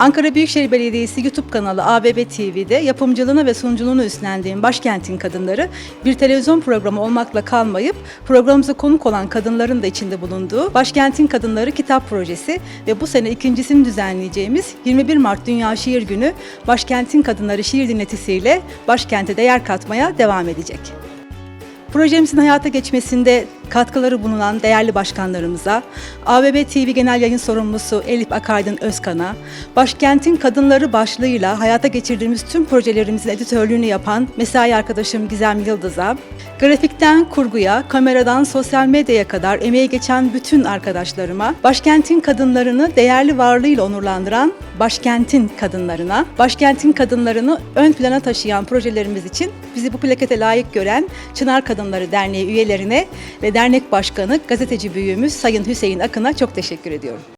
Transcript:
Ankara Büyükşehir Belediyesi YouTube kanalı ABB TV'de yapımcılığını ve sunuculuğunu üstlendiğim Başkentin Kadınları bir televizyon programı olmakla kalmayıp programımıza konuk olan kadınların da içinde bulunduğu Başkentin Kadınları kitap projesi ve bu sene ikincisini düzenleyeceğimiz 21 Mart Dünya Şiir Günü Başkentin Kadınları şiir dinletisiyle başkente değer katmaya devam edecek. Projemizin hayata geçmesinde katkıları bulunan değerli başkanlarımıza, ABB TV Genel Yayın Sorumlusu Elif Akaydın Özkan'a, Başkentin Kadınları başlığıyla hayata geçirdiğimiz tüm projelerimizin editörlüğünü yapan mesai arkadaşım Gizem Yıldız'a, grafikten kurguya, kameradan sosyal medyaya kadar emeği geçen bütün arkadaşlarıma, başkentin kadınlarını değerli varlığıyla onurlandıran başkentin kadınlarına, başkentin kadınlarını ön plana taşıyan projelerimiz için bizi bu plakete layık gören Çınar Kadınları Derneği üyelerine ve dernek başkanı gazeteci büyüğümüz Sayın Hüseyin Akın'a çok teşekkür ediyorum.